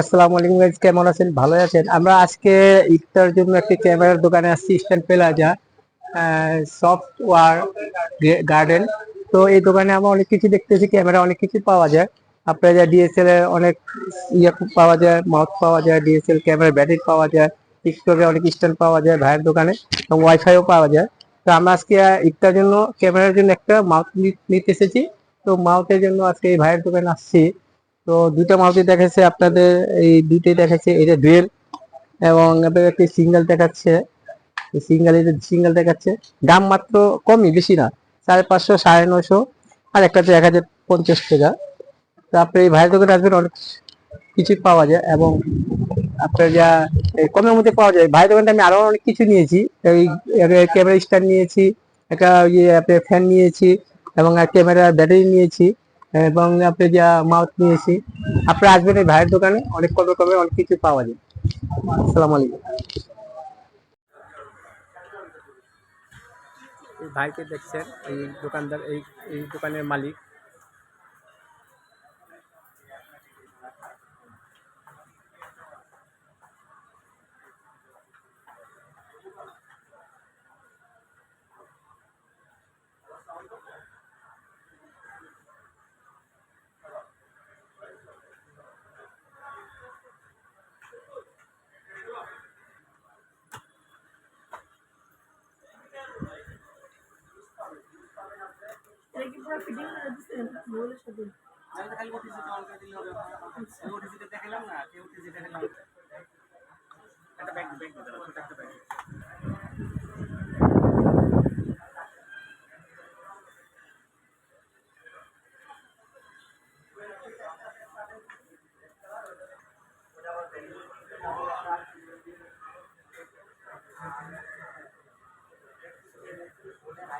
আসসালামু আলাইকুম গাইজ কেমন আছেন? ভালো আছেন? আমরা আজকে ইফতার জন্য একটি ক্যামেরার দোকানে আসছি ইস্টার্ন প্লাজা সফটওয়্যার গার্ডেন তো এই দোকানে আমরা অনেক কিছু দেখতেছি, ক্যামেরা অনেক কিছু পাওয়া যায়। আপনার যা ডিএসএল এর অনেক ইয়ে পাওয়া যায় মাউথ পাওয়া যায় ডিএসএল ক্যামেরা, ব্যাটারি পাওয়া যায়, টিকটকে অনেক স্ট্যান্ড পাওয়া যায় ভাইয়ের দোকানে, এবং ওয়াইফাইও পাওয়া যায়। তো আমরা আজকে ইফতার জন্য, ক্যামেরার জন্য একটা মাউথ নিতে এসেছি। তো মাউথের জন্য আজকে এই ভাইয়ের দোকানে আসছি। তো দুটো মারুতি দেখাচ্ছে আপনাদের, এই দুইটাই দেখাচ্ছে এটা ডুয়েল এবং আপনাদের একটি সিঙ্গেল দেখাচ্ছে। সিঙ্গেল এটা সিঙ্গেল দেখাচ্ছে। দাম মাত্র কমই, বেশি না, সাড়ে পাঁচশো, সাড়ে নশো আর একটাতে এক হাজার পঞ্চাশ টাকা। তো আপনি এই ভাইয়ের দোকানে আসবেন, অনেক কিছু পাওয়া যায় এবং আপনার যা কমের মধ্যে পাওয়া যায়। ভাইয়ের দোকানটা আমি আরও অনেক কিছু নিয়েছি। এই ক্যামেরা স্ট্যান্ড নিয়েছি, একটা ইয়ে আপনার ফ্যান নিয়েছি এবং ক্যামেরা ব্যাটারি নিয়েছি। এবং আপনি যা মাউথ নিয়েছি আপনি আসবেন এই ভাইয়ের দোকানে, অনেক কত রকমের অনেক কিছু পাওয়া যায়। আসসালামু আলাইকুম। ভাইকে দেখছেন, এই দোকানদার, এই এই দোকানের মালিক। এটা কি পুরো ফিটিং করে দিচ্ছেন বলে সাথে আমি তো খালি ওটিসিতে দেখালাম না কে ওটিসি দেখালাম একটা ব্যাগ ব্যাগ ছোট একটা